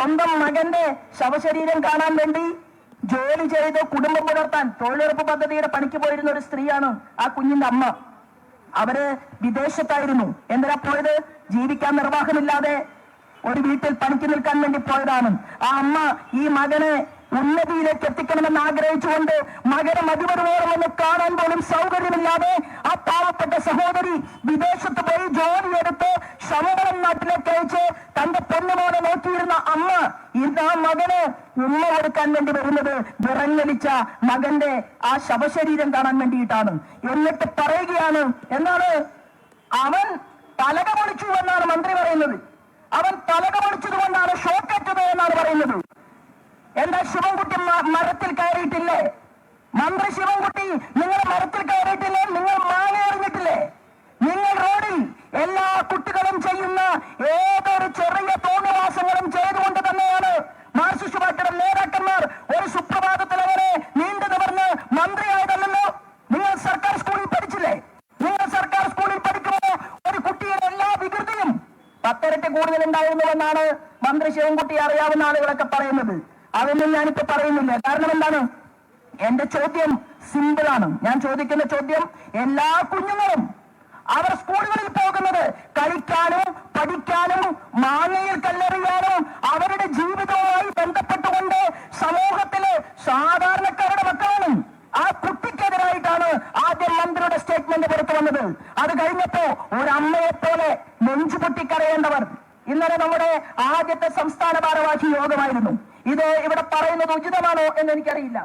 സ്വന്തം മകന്റെ ശവശരീരം കാണാൻ വേണ്ടി ജോലി ചെയ്ത് കുടുംബം പുലർത്താൻ തൊഴിലുറപ്പ് പദ്ധതിയുടെ പണിക്ക് പോയിരുന്ന ഒരു സ്ത്രീയാണ് ആ കുഞ്ഞിന്റെ അമ്മ. അവർ വിദേശത്തായിരുന്നു. എന്തിനാ പോയത്? ജീവിക്കാൻ നിർവാഹമില്ലാതെ ഒരു വീട്ടിൽ പണിക്ക് നിൽക്കാൻ വേണ്ടി പോയതാണ്. ആ അമ്മ ഈ മകനെ ഉന്നതിയിലേക്ക് എത്തിക്കണമെന്ന് ആഗ്രഹിച്ചുകൊണ്ട് മകനെ മതിവരുവോളം ഒന്ന് കാണാൻ പോലും സൗകര്യമില്ലാതെ ആ പാവപ്പെട്ട സഹോദരി വിദേശത്ത് പോയി ജോലിയെടുത്ത് ശമ്പളം നാട്ടിലേക്ക് അയച്ച് നോക്കിയിരുന്ന അമ്മ ഇന്ന് ആ മകന് ഉമ്മ കൊടുക്കാൻ വേണ്ടി വരുന്നത് വിറങ്ങലിച്ച മകന്റെ ആ ശവശരീരം കാണാൻ വേണ്ടിയിട്ടാണ്. എന്നിട്ട് പറയുകയാണ് എന്നാണ് അവൻ തലക പൊളിച്ചു എന്നാണ് മന്ത്രി പറയുന്നത്. അവൻ തലക പൊളിച്ചത് കൊണ്ടാണ് ഷോക്കേറ്റത് എന്നാണ് പറയുന്നത്. എന്താ ശിവൻകുട്ടി മരത്തിൽ കയറിയിട്ടില്ലേ? മന്ത്രി ശിവൻകുട്ടി നിങ്ങൾ മരത്തിൽ കയറിയിട്ടില്ലേ? നിങ്ങൾ മാങ്ങ എറിഞ്ഞിട്ടില്ലേ? നിങ്ങൾ റോഡിൽ എല്ലാ കുട്ടികളും ചെയ്യുന്ന ഏതൊരു ചെറിയ തോന്നിവാസങ്ങളും ചെയ്തുകൊണ്ട് തന്നെയാണ് പാർട്ടിയുടെ നേതാക്കന്മാർ ഒരു സുപ്രഭാതത്തിൽ അവരെ നീണ്ടു നിവർന്ന് മന്ത്രിയായതല്ലോ നിങ്ങൾ സർക്കാർ സ്കൂളിൽ പഠിച്ചില്ലേ? നിങ്ങൾ സർക്കാർ സ്കൂളിൽ പഠിക്കുമ്പോൾ ഒരു കുട്ടിയുടെ എല്ലാ വികൃതിയും പത്തരക്ക് കൂടുതൽ ഉണ്ടായിരുന്നുവെന്നാണ് മന്ത്രി ശിവൻകുട്ടി അറിയാവുന്ന ആളുകളൊക്കെ പറയുന്നത്. അതൊന്നും ഞാനിപ്പോ പറയുന്നില്ല. കാരണം എന്താണ്? എന്റെ ചോദ്യം സിമ്പിൾ ആണ്. ഞാൻ ചോദിക്കുന്ന ചോദ്യം എല്ലാ കുഞ്ഞുങ്ങളും അവർ സ്കൂളുകളിൽ പോകുന്നത് കളിക്കാനും പഠിക്കാനും മാങ്ങയിൽ കല്ലെറിയാനും അവരുടെ ജീവിതവുമായി ബന്ധപ്പെട്ടുകൊണ്ട് സമൂഹത്തിലെ സാധാരണക്കാരുടെ മക്കളാണ്. ആ കുട്ടിക്കെതിരായിട്ടാണ് ആദ്യം മന്ത്രിയുടെ സ്റ്റേറ്റ്മെന്റ് പുറത്തു വന്നത്. അത് കഴിഞ്ഞപ്പോ ഒരു അമ്മയെ പോലെ നെഞ്ചു പൊട്ടിക്കരയേണ്ടവർ. ഇന്നലെ നമ്മുടെ ആദ്യത്തെ സംസ്ഥാന ഭാരവാഹി യോഗമായിരുന്നു. ഇത് ഇവിടെ പറയുന്നത് ഉചിതമാണോ എന്ന് എനിക്കറിയില്ല.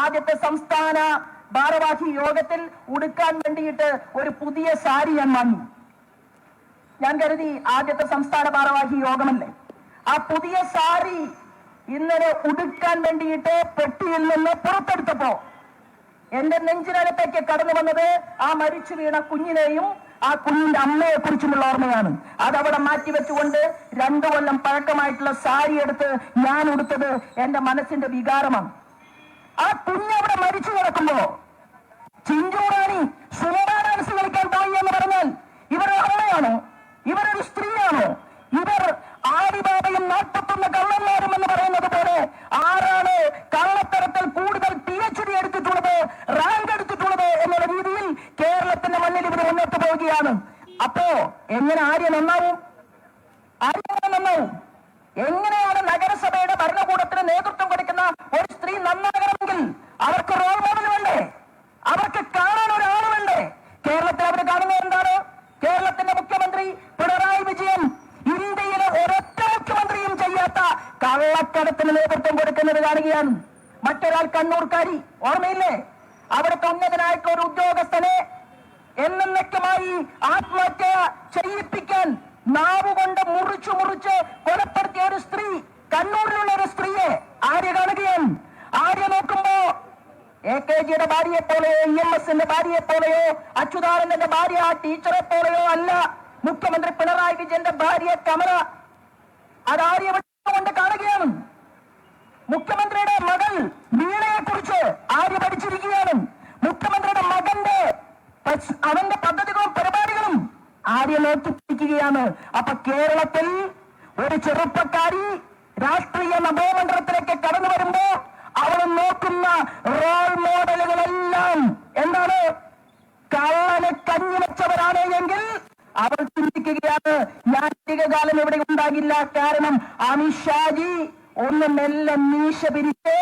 ആദ്യത്തെ സംസ്ഥാന ഭാരവാഹി യോഗത്തിൽ ഉടുക്കാൻ വേണ്ടിയിട്ട് ഒരു പുതിയ സാരി ഞാൻ വാങ്ങി. ഞാൻ കരുതി ആദ്യത്തെ സംസ്ഥാന ഭാരവാഹി യോഗമല്ലേ. ആ പുതിയ സാരി ഇന്നലെ ഉടുക്കാൻ വേണ്ടിയിട്ട് പെട്ടിയിൽ നിന്ന് പുറത്തെടുത്തപ്പോ എന്റെ നെഞ്ചിനകത്തേക്ക് കടന്നു വന്നത് ആ മരിച്ചു വീണ കുഞ്ഞിനെയും ആ കുഞ്ഞിന്റെ അമ്മയെ കുറിച്ചുമുള്ള ഓർമ്മയാണ്. അതവിടെ മാറ്റിവെച്ചുകൊണ്ട് രണ്ടു കൊല്ലം പഴക്കമായിട്ടുള്ള സാരി എടുത്ത് ഞാൻ ഉടുത്തത് എന്റെ മനസ്സിന്റെ വികാരമാണ്. ആ കുഞ്ഞവിടെ മരിച്ചു കിടക്കുമ്പോ ചിഞ്ചൂറാണി സുമ ഡാൻസ് കളിക്കാൻ പോയി എന്ന് പറഞ്ഞാൽ ഇവർ അമ്മയാണോ ഇവരൊരു സ്ത്രീയാണോ? ഇവർ ആദിബാബയും നാട്ടത്തുന്ന കള്ളന്മാരും എന്ന് പറയുന്നത് പോലെ ആരാണ് കള്ളത്തരത്തിൽ കൂടുതൽ പി എച്ച് ഡി എടുത്തിട്ടുള്ളത് റാങ്ക് എടുത്തിട്ടുള്ളത് എന്നുള്ള രീതിയിൽ കേരളത്തിന്റെ മണ്ണിൽ ഇവർ മുന്നോട്ട് പോവുകയാണ്. അപ്പോ എങ്ങനെ ആര്യ നന്നാവും? ആര്യ നന്നാവും? എങ്ങനെയാണ് നഗരസഭയുടെ ഭരണകൂടത്തിന് നേതൃത്വം കൊടുക്കുന്ന ഒരു സ്ത്രീ നന്നാകണമെങ്കിൽ അവർക്ക് റോൾ മോഡൽ വേണ്ടേ അവർക്ക് കാണാൻ ഒരാൾ വേണ്ടേ കേരളത്തിൽ അവർ കാണുന്നത് എന്താണ് കേരളത്തിന്റെ മുഖ്യമന്ത്രി പിണറായി വിജയൻ ഇന്ത്യയിലെ ഒരൊറ്റ മുഖ്യമന്ത്രിയും ചെയ്യാത്ത കള്ളക്കടത്തിന് നേതൃത്വം കൊടുക്കുന്നത് കാണുകയാണ് മറ്റൊരാൾ കണ്ണൂർക്കാരി ഓർമ്മയില്ലേ അവിടുത്തെ ഉന്നതനായിട്ടുള്ള ഒരു ഉദ്യോഗസ്ഥനെ എന്നേക്കുമായി ആത്മഹത്യ ചെയ്യിപ്പിക്കാൻ നാവുകൊണ്ട് മുറിച്ചു മുറിച്ച് കൊലപ്പെടുത്തിയ ഒരു സ്ത്രീ കണ്ണൂരിലുള്ള ഒരു സ്ത്രീയെ ആര്യ കാണുകയാണ്. ആര്യ നോക്കുമ്പോ എ കെ ജിയുടെ ഭാര്യയെ പോലെയോ ഇ എം എസിന്റെ ഭാര്യയെ പോലെയോ അച്യുതാനന്ദന്റെ ഭാര്യ ആ ടീച്ചറെ പോലെയോ അല്ല. മുഖ്യമന്ത്രി പിണറായി വിജയന്റെ ഭാര്യ കമല. അത് ആര്യ കൊണ്ട് കാണുകയാണ്. മുഖ്യമന്ത്രിയുടെ മകൾ വീണയെ കുറിച്ച് ആര് പഠിച്ചിരിക്കുകയാണ്? മുഖ്യമന്ത്രിയുടെ മകന്റെ അവന്റെ പദ്ധതികളും പരിപാടികളും ആര്യ നോക്കിപ്പിടിക്കുകയാണ്. അപ്പൊ കേരളത്തിൽ ഒരു ചെറുപ്പക്കാരി രാഷ്ട്രീയ നവോമണ്ഡലത്തിലേക്ക് കടന്നു വരുമ്പോ അവൾ നോക്കുന്ന റോൾ മോഡലുകളെല്ലാം എന്താണ്? കള്ളനെ കഞ്ഞി വെച്ചവരാണ് എങ്കിൽ അവൾ ചിന്തിക്കുകയാണ് ഞാൻ അധികകാലം ഇവിടെ ഉണ്ടാകില്ല. കാരണം അമിത്ഷാജി ഒന്ന് മെല്ലെ മീശ പിരിച്ച്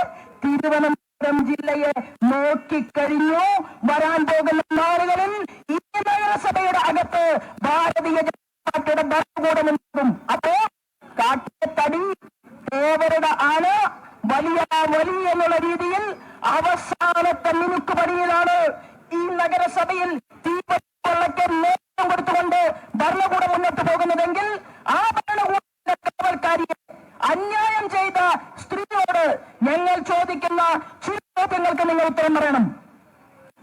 തിരുവനന്തപുരം ജില്ലയെ നോക്കിക്കഴിഞ്ഞു വരാൻ പോകുന്ന നാളുകളിൽ ഈ നഗരസഭയുടെ അകത്ത് ഭാരതീയ ജനതാ പാർട്ടിയുടെ ഭരണകൂടമുണ്ടാകും അപ്പോ കാട്ടിലെ തടി തേവരുടെ ആന വലിയ വലിയ എന്നുള്ള രീതിയിൽ അവസാനത്തെ മിനുക്ക് പണിയിലാണ് ഈ നഗരസഭയിൽ തീവള്ളക്ക് നേതൃത്വം കൊടുത്തുകൊണ്ട് ഭരണകൂടം മുന്നോട്ട് പോകുന്നതെങ്കിൽ ആ ഭരണകൂടത്തിന്റെ കാവൽക്കാരിയെ അന്യായം ചെയ്ത സ്ത്രീയോട് ഞങ്ങൾ ചോദിക്കുന്ന ചില ചോദ്യങ്ങൾക്ക് നിങ്ങൾ ഉത്തരം പറയണം.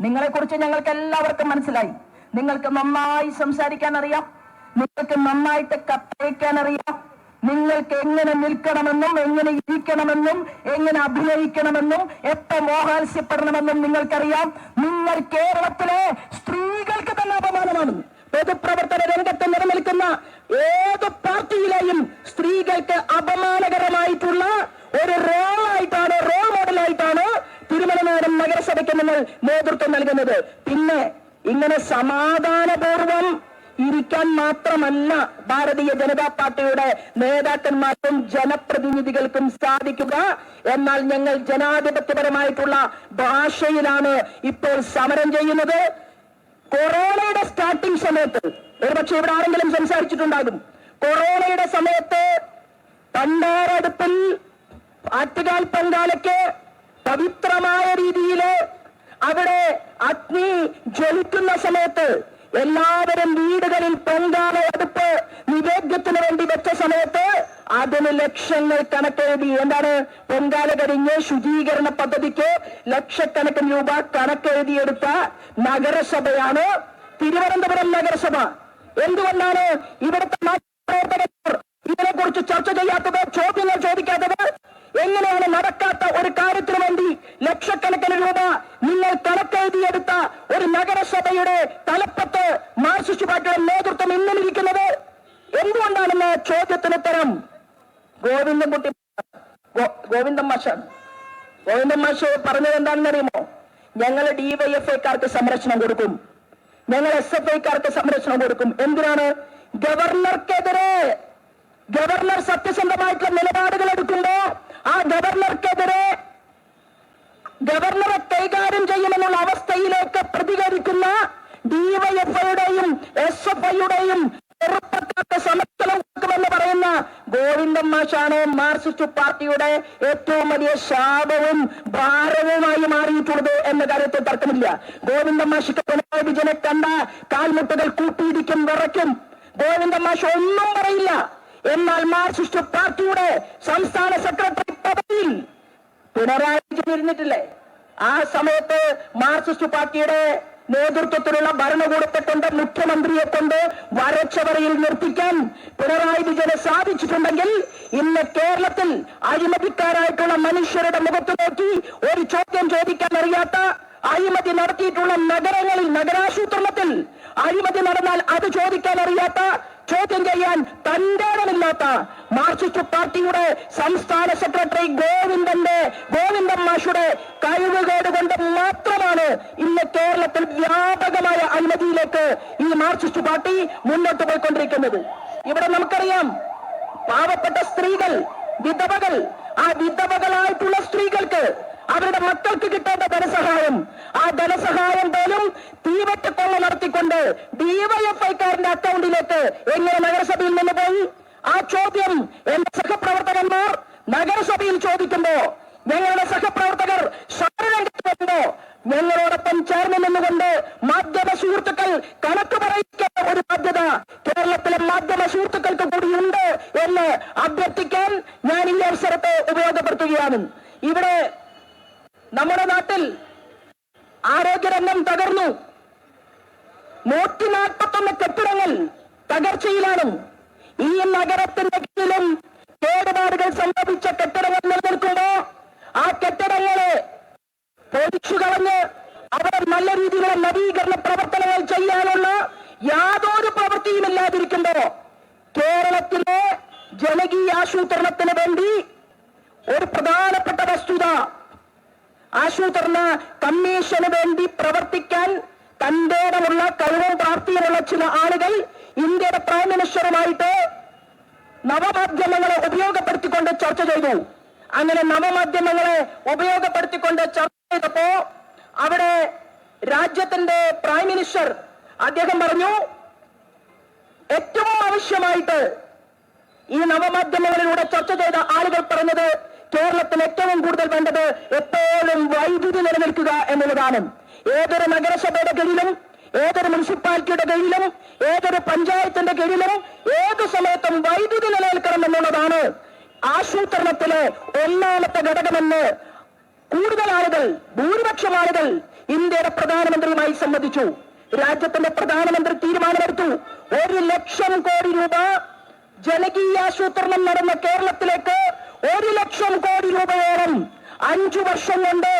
നിങ്ങളെ കുറിച്ച് ഞങ്ങൾക്ക് എല്ലാവർക്കും മനസ്സിലായി. നിങ്ങൾക്ക് നന്നായി സംസാരിക്കാൻ അറിയാം. നിങ്ങൾക്ക് നന്നായിട്ട് കത്തയക്കാൻ അറിയാം. നിങ്ങൾക്ക് എങ്ങനെ നിൽക്കണമെന്നും എങ്ങനെ ഇരിക്കണമെന്നും എങ്ങനെ അഭിനയിക്കണമെന്നും എപ്പോ മോഹാത്സ്യപ്പെടണമെന്നും നിങ്ങൾക്കറിയാം. നിങ്ങൾ കേരളത്തിലെ സ്ത്രീകൾക്ക് തന്നെ അപമാനമാണ്. പൊതുപ്രവർത്തന രംഗത്ത് നിലനിൽക്കുന്ന ഏത് പാർട്ടിയിലെയും സ്ത്രീകൾക്ക് അപമാനകരമായിട്ടുള്ള ഒരു റോൾ ആയിട്ടാണ് റോൾ മോഡലായിട്ടാണ് തിരുവനന്തപുരം നഗരസഭയ്ക്ക് നിങ്ങൾ നേതൃത്വം നൽകുന്നത്. പിന്നെ ഇങ്ങനെ സമാധാനപൂർവം ഇരിക്കാൻ മാത്രമല്ല ഭാരതീയ ജനതാ പാർട്ടിയുടെ നേതാക്കന്മാർക്കും ജനപ്രതിനിധികൾക്കും സാധിക്കുക. എന്നാൽ ഞങ്ങൾ ജനാധിപത്യപരമായിട്ടുള്ള ഭാഷയിലാണ് ഇപ്പോൾ സമരം ചെയ്യുന്നത്. കൊറോണയുടെ സ്റ്റാർട്ടിംഗ് സമയത്ത് ഒരുപക്ഷെ ഇവിടെ ആരെങ്കിലും സംസാരിച്ചിട്ടുണ്ടാകും. കൊറോണയുടെ സമയത്ത് പണ്ടാരടുപ്പിൽ ആറ്റുകാൽ പങ്കാലയ്ക്ക് പവിത്രമായ രീതിയിൽ അവിടെ അഗ്നി ജ്വലിക്കുന്ന സമയത്ത് എല്ലാവരും വീടുകളിൽ പൊങ്കാല അടുപ്പ് നിവേദ്യത്തിന് വേണ്ടി വെച്ച സമയത്ത് അതിന് ലക്ഷങ്ങൾ കണക്കെഴുതി. എന്താണ്? പൊങ്കാല കഴിഞ്ഞ് ശുചീകരണ പദ്ധതിക്ക് ലക്ഷക്കണക്കിന് രൂപ കണക്കെഴുതിയെടുത്ത നഗരസഭയാണ് തിരുവനന്തപുരം നഗരസഭ. എന്തുകൊണ്ടാണ് ഇവിടുത്തെ മാധ്യമപ്രവർത്തകർ ഇതിനെക്കുറിച്ച് ചർച്ച ചെയ്യാത്തത് ചോദ്യങ്ങൾ ചോദിക്കാത്തത് എങ്ങനെയാണ് നടക്കാത്ത ഒരു കാര്യത്തിന് വേണ്ടി ലക്ഷക്കണക്കിന് രൂപ നിങ്ങൾ കണക്കെഴുതിയെടുത്ത ഒരു നഗരസഭയുടെ തലപ്പത്ത് മാർസിസ്റ്റ് പാർട്ടിയുടെ നേതൃത്വം ഇന്നും ഇരിക്കുന്നത് എന്തുകൊണ്ടാണെന്ന് ചോദ്യത്തിന് ഉത്തരം? ഗോവിന്ദൻകുട്ടി ഗോവിന്ദൻ മാഷാണ് ഗോവിന്ദൻ മാഷ് പറഞ്ഞത് എന്താണെന്ന് അറിയുമോ? ഞങ്ങൾ ഡിവൈഎഫ്ഐക്കാർക്ക് സംരക്ഷണം കൊടുക്കും. ഞങ്ങൾ എസ് എഫ് ഐക്കാർക്ക് സംരക്ഷണം കൊടുക്കും. എന്തിനാണ്? ഗവർണർക്കെതിരെ ഗവർണർ സത്യസന്ധമായിട്ടുള്ള നിലപാടുകൾ എടുക്കുമ്പോ ആ ഗവർണർക്കെതിരെ ഗവർണറെ കൈകാര്യം ചെയ്യുമെന്നുള്ള അവസ്ഥയിലേക്ക് പ്രതികരിക്കുന്ന ഡിവൈഎഫ്ഐയുടെയും എസ് എഫ് ഐയുടെയും ചെറുപ്പക്കാരുടെ കൊടുക്കുമെന്ന് പറയുന്ന ഗോവിന്ദൻ മാഷാണ് മാർക്സിസ്റ്റ് പാർട്ടിയുടെ ഏറ്റവും വലിയ ശാപവും ഭാരവുമായി മാറിയിട്ടുള്ളത് എന്ന കാര്യത്തിൽ തർക്കമില്ല. ഗോവിന്ദൻ മാഷിക്ക് പിണറായി വിജയനെ കണ്ട കാൽമുട്ടുകൾ കൂട്ടിയിടിക്കും വിറയ്ക്കും. ഗോവിന്ദൻ മാഷ് ഒന്നും പറയില്ല. എന്നാൽ മാർക്സിസ്റ്റ് പാർട്ടിയുടെ സംസ്ഥാന സെക്രട്ടറി പദവിയിൽ പിണറായി വിജയൻ ആ സമയത്ത് മാർസിസ്റ്റ് പാർട്ടിയുടെ നേതൃത്വത്തിലുള്ള ഭരണകൂടത്തെ കൊണ്ട് മുഖ്യമന്ത്രിയെ കൊണ്ട് വരച്ചവരയിൽ നിർത്തിക്കാൻ പിണറായി വിജയന് സാധിച്ചിട്ടുണ്ടെങ്കിൽ ഇന്ന് കേരളത്തിൽ അഴിമതിക്കാരായിട്ടുള്ള മനുഷ്യരുടെ മുഖത്ത് നോക്കി ഒരു ചോദ്യം ചോദിക്കാൻ അറിയാത്ത അഴിമതി നടത്തിയിട്ടുള്ള നഗരങ്ങളിൽ നഗരാസൂത്രണത്തിൽ അഴിമതി നടന്നാൽ അത് ചോദിക്കാൻ അറിയാത്ത ചോദ്യം ചെയ്യാൻ തന്റേടമില്ലാത്ത മാർക്സിസ്റ്റ് പാർട്ടിയുടെ സംസ്ഥാന സെക്രട്ടറി ഗോവിന്ദന്റെ ഗോവിന്ദൻ മാഷുടെ കഴിവുകേട് കൊണ്ട് മാത്രമാണ് ഇന്ന് കേരളത്തിൽ വ്യാപകമായ അഴിമതിയിലേക്ക് ഈ മാർക്സിസ്റ്റ് പാർട്ടി മുന്നോട്ട് പോയിക്കൊണ്ടിരിക്കുന്നത്. ഇവിടെ നമുക്കറിയാം പാവപ്പെട്ട സ്ത്രീകൾ വിധവകൾ ആ വിധവകളായിട്ടുള്ള സ്ത്രീകൾക്ക് അവരുടെ മക്കൾക്ക് കിട്ടേണ്ട ധനസഹായം പോലും തീവറ്റ കൊള്ള നടത്തിക്കൊണ്ട് ഡിവൈഎഫ്ഐക്കാരന്റെ അക്കൗണ്ടിലേക്ക് എങ്ങനെ നഗരസഭയിൽ നിന്ന് പോയി? ആ ചോദ്യം എന്റെ സഹപ്രവർത്തകന്മാർ നഗരസഭയിൽ ചോദിക്കുമ്പോ ഞങ്ങളുടെ സഹപ്രവർത്തകർ സമരരംഗത്ത് ഞങ്ങളോടൊപ്പം ചേർന്ന് നിന്നുകൊണ്ട് മാധ്യമ സുഹൃത്തുക്കൾ കണക്ക് പറയിക്കേണ്ട ഒരു ബാധ്യത കേരളത്തിലെ മാധ്യമ സുഹൃത്തുക്കൾക്ക് കൂടിയുണ്ട് എന്ന് അഭ്യർത്ഥിക്കാൻ ഞാൻ ഈ അവസരത്തെ ഉപയോഗപ്പെടുത്തുകയാണ്. ഇവിടെ നമ്മുടെ നാട്ടിൽ ആരോഗ്യരംഗം തകർന്നു. നൂറ്റി നാൽപ്പത്തൊന്ന് കെട്ടിടങ്ങൾ തകർച്ചയിലാണ്. ഈ നഗരത്തിന്റെ കീഴിലും കേടുപാടുകൾ സംഭവിച്ച കെട്ടിടങ്ങൾ നിലനിൽക്കുമ്പോ ആ കെട്ടിടങ്ങളെ പൊളിച്ചു കളഞ്ഞ് അവിടെ നല്ല രീതിയിലുള്ള നവീകരണ പ്രവർത്തനങ്ങൾ ചെയ്യാനുള്ള യാതൊരു പ്രവൃത്തിയും ഇല്ലാതിരിക്കുമ്പോ കേരളത്തിലെ ജനകീയ ആസൂത്രണത്തിന് വേണ്ടി ഒരു പ്രധാനപ്പെട്ട വസ്തുത ആസൂത്രണ കമ്മീഷന് വേണ്ടി പ്രവർത്തിക്കാൻ തന്റേടമുള്ള കഴിവും പ്രാപ്തിയുമുള്ള ചില ആളുകൾ ഇന്ത്യയുടെ പ്രൈം മിനിസ്റ്ററുമായിട്ട് നവമാധ്യമങ്ങളെ ഉപയോഗപ്പെടുത്തിക്കൊണ്ട് ചർച്ച ചെയ്തു. അങ്ങനെ നവമാധ്യമങ്ങളെ ഉപയോഗപ്പെടുത്തിക്കൊണ്ട് ചർച്ച ചെയ്തപ്പോ അവിടെ രാജ്യത്തിന്റെ പ്രൈം മിനിസ്റ്റർ അദ്ദേഹം പറഞ്ഞു ഏറ്റവും ആവശ്യമായിട്ട് ഈ നവമാധ്യമങ്ങളിലൂടെ ചർച്ച ചെയ്ത ആളുകൾ പറഞ്ഞത് കേരളത്തിൽ ഏറ്റവും കൂടുതൽ വേണ്ടത് എപ്പോഴും വൈദ്യുതി നിലനിൽക്കുക എന്നുള്ളതാണ്. ഏതൊരു നഗരസഭയുടെ കീഴിലും ഏതൊരു മുനിസിപ്പാലിറ്റിയുടെ കീഴിലും ഏതൊരു പഞ്ചായത്തിന്റെ കീഴിലും ഏത് സമയത്തും വൈദ്യുതി നിലനിൽക്കണം എന്നുള്ളതാണ് ആസൂത്രണത്തിലെ ഒന്നാമത്തെ ഘടകമെന്ന് കൂടുതൽ ആളുകൾ ഭൂരിപക്ഷം ആളുകൾ ഇന്ത്യയുടെ പ്രധാനമന്ത്രിയുമായി സംബന്ധിച്ചു രാജ്യത്തിന്റെ പ്രധാനമന്ത്രി തീരുമാനമെടുത്തു. ഒരു ലക്ഷം കോടി രൂപ ജനകീയാസൂത്രണം നടന്ന കേരളത്തിലേക്ക് ഒരു ലക്ഷം കോടി രൂപയോളം അഞ്ചു വർഷം കൊണ്ട്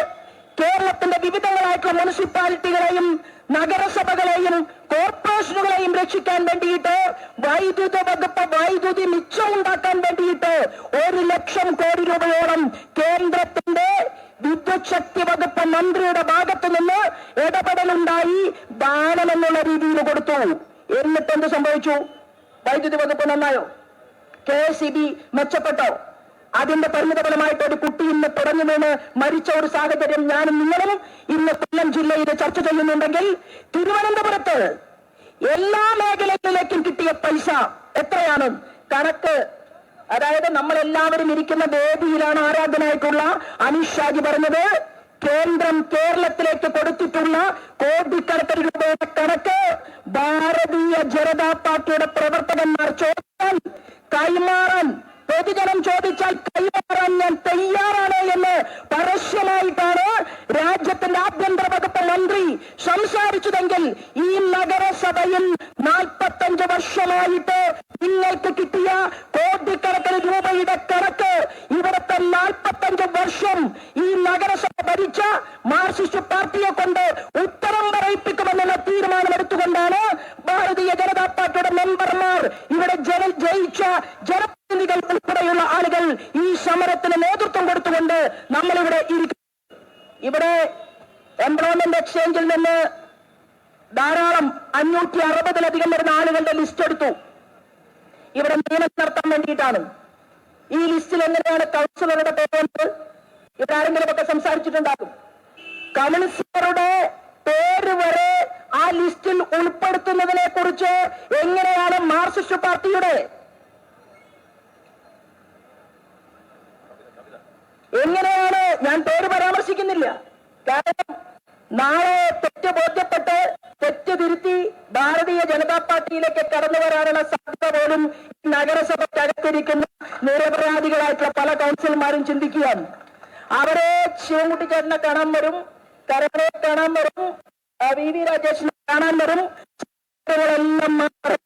കേരളത്തിന്റെ വിവിധങ്ങളായിട്ടുള്ള മുനിസിപ്പാലിറ്റികളെയും നഗരസഭകളെയും കോർപ്പറേഷനുകളെയും രക്ഷിക്കാൻ വേണ്ടിയിട്ട് വൈദ്യുത വകുപ്പ് വൈദ്യുതി മിച്ചം ഉണ്ടാക്കാൻ വേണ്ടിയിട്ട് ഒരു ലക്ഷം കോടി രൂപയോളം കേന്ദ്രത്തിന്റെ വിദ്യുത് ശക്തി വകുപ്പ് മന്ത്രിയുടെ ഭാഗത്തു നിന്ന് ഇടപെടലുണ്ടായി ദാനം എന്നുള്ള രീതിയിൽ കൊടുത്തു. എന്നിട്ട് എന്ത് സംഭവിച്ചു? വൈദ്യുതി വകുപ്പ് നന്നായോ? കെ സി ബി മെച്ചപ്പെട്ടോ? അതിന്റെ പരിണിതഫലമായിട്ട് ഒരു കുട്ടി ഇന്ന് തുടങ്ങി വീണ് മരിച്ച ഒരു സാഹചര്യം ഞാനും നിങ്ങളും ഇന്ന് കൊല്ലം ജില്ലയിൽ ചർച്ച ചെയ്യുന്നുണ്ടെങ്കിൽ തിരുവനന്തപുരത്ത് എല്ലാ മേഖലകളിലേക്കും കിട്ടിയ പൈസ എത്രയാണ്? കണക്ക് അതായത് നമ്മളെല്ലാവരും ഇരിക്കുന്ന വേദിയിലാണ് ആരാധനായിട്ടുള്ള അനീഷ് ഷാജി പറഞ്ഞത്. കേന്ദ്രം കേരളത്തിലേക്ക് കൊടുത്തിട്ടുള്ള കോടിക്കണക്കിന് രൂപയുടെ കണക്ക് ഭാരതീയ ജനതാ പാർട്ടിയുടെ പ്രവർത്തകന്മാർ ചോദിക്കാൻ കൈമാറാൻ പൊതുജനം ചോദിച്ചാൽ കൈമാറാൻ ഞാൻ തയ്യാറാണ് എന്ന് പരസ്യമായിട്ടാണ് രാജ്യത്തിന്റെ ആഭ്യന്തര വകുപ്പ് മന്ത്രി സംസാരിച്ചതെങ്കിൽ ഈ നഗരസഭയിൽ നാൽപ്പത്തഞ്ച് വർഷമായിട്ട് നിങ്ങൾക്ക് കിട്ടിയ കോടിക്കണക്കിന് രൂപയുടെ കണക്ക് ഇവിടുത്തെ നാൽപ്പത്തഞ്ച് വർഷം ഈ നഗരസഭ ഭരിച്ച മാർക്സിസ്റ്റ് പാർട്ടിയെ കൊണ്ട് ഉത്തരം പറയിപ്പിക്കുമെന്നുള്ള തീരുമാനമെടുത്തുകൊണ്ടാണ് ഭാരതീയ ജനതാ പാർട്ടിയുടെ മെമ്പർമാർ ഇവിടെ ജന ജയിച്ച ഈ സമരത്തിന് നേതൃത്വം കൊടുത്തുകൊണ്ട് നമ്മളിവിടെ ഇരിക്കും ഇവിടെ എംപ്ലോയ്മെന്റ് എക്സ്ചേഞ്ചിൽ നിന്ന് ധാരാളം അഞ്ഞൂറ്റി അറുപതിലധികം വരുന്ന ആളുകളുടെ ലിസ്റ്റ് എടുത്തു. ഇവിടെ നിയമനം നടത്താൻ വേണ്ടിയിട്ടാണ്. ഈ ലിസ്റ്റിൽ എങ്ങനെയാണ് കൗൺസിലറുടെ പേരുണ്ട്? ഇവിടെ ആരെങ്കിലും ഒക്കെ സംസാരിച്ചിട്ടുണ്ടാകും. കൗൺസിലറുടെ പേര് വരെ ആ ലിസ്റ്റിൽ ഉൾപ്പെടുത്തുന്നതിനെ കുറിച്ച് എങ്ങനെയാണ് മാർക്സിസ്റ്റ് പാർട്ടിയുടെ എങ്ങനെയാണ് ഞാൻ പേര് പരാമർശിക്കുന്നില്ല. കാരണം നാളെ തെറ്റ് ബോധ്യപ്പെട്ട് തെറ്റ് തിരുത്തി ഭാരതീയ ജനതാ പാർട്ടിയിലേക്ക് കടന്നു വരാനുള്ള സാധ്യത പോലും നഗരസഭയ്ക്കകത്തിരിക്കുന്ന നിരപരാധികളായിട്ടുള്ള പല കൗൺസിലർമാരും ചിന്തിക്കുകയാണ്. അവരെ ശിവൻകുട്ടിച്ചേട്ടനെ കാണാൻ വരും കരമനെ കാണാൻ വരും വി വി രാജേഷിനെ കാണാൻ വരും. മാറി.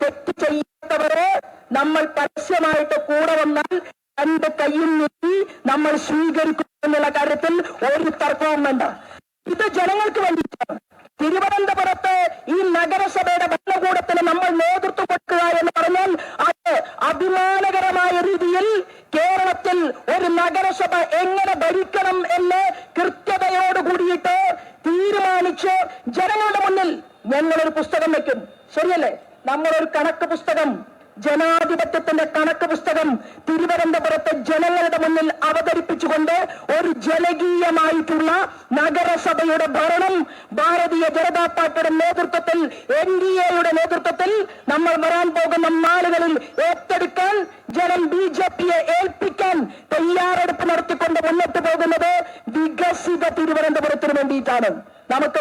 തെറ്റ് ചെയ്യാത്തവരെ നമ്മൾ പരസ്യമായിട്ട് കൂടെ വന്നാൽ രണ്ട് കൈയും നീട്ടി നമ്മൾ സ്വീകരിക്കും എന്നുള്ള കാര്യത്തിൽ ഒരു തർക്കവും വേണ്ട. ഇത് ജനങ്ങൾക്ക് വേണ്ടിയിട്ടാണ്. തിരുവനന്തപുരത്ത് ഈ നഗരസഭയുടെ ഭരണകൂടത്തിന് നമ്മൾ നേതൃത്വം കൊടുക്കുക എന്ന് പറഞ്ഞാൽ അത് അഭിമാനകരമായ രീതിയിൽ കേരളത്തിൽ ഒരു നഗരസഭ എങ്ങനെ ഭരിക്കണം എന്ന് കൃത്യതയോട് കൂടിയിട്ട് തീരുമാനിച്ച് ജനങ്ങളുടെ മുന്നിൽ ഞങ്ങളൊരു പുസ്തകം വെക്കും. ശരിയല്ലേ? നമ്മളൊരു കണക്ക് പുസ്തകം ജനാധിപത്യത്തിന്റെ കണക്ക് പുസ്തകം തിരുവനന്തപുരത്തെ ജനങ്ങളുടെ മുന്നിൽ അവതരിപ്പിച്ചുകൊണ്ട് ഒരു ജനകീയമായിട്ടുള്ള നഗരസഭയുടെ ഭരണം ഭാരതീയ ജനതാ പാർട്ടിയുടെ നേതൃത്വത്തിൽ എൻ ഡി എയുടെ നേതൃത്വത്തിൽ നമ്മൾ വരാൻ പോകുന്ന നാളുകളിൽ ഏറ്റെടുക്കാൻ ജനം ബി ജെ പിയെ ഏൽപ്പിക്കാൻ തയ്യാറെടുപ്പ് നടത്തിക്കൊണ്ട് മുന്നോട്ട് പോകുന്നത് വികസിത തിരുവനന്തപുരത്തിന് വേണ്ടിയിട്ടാണ്. നമുക്ക്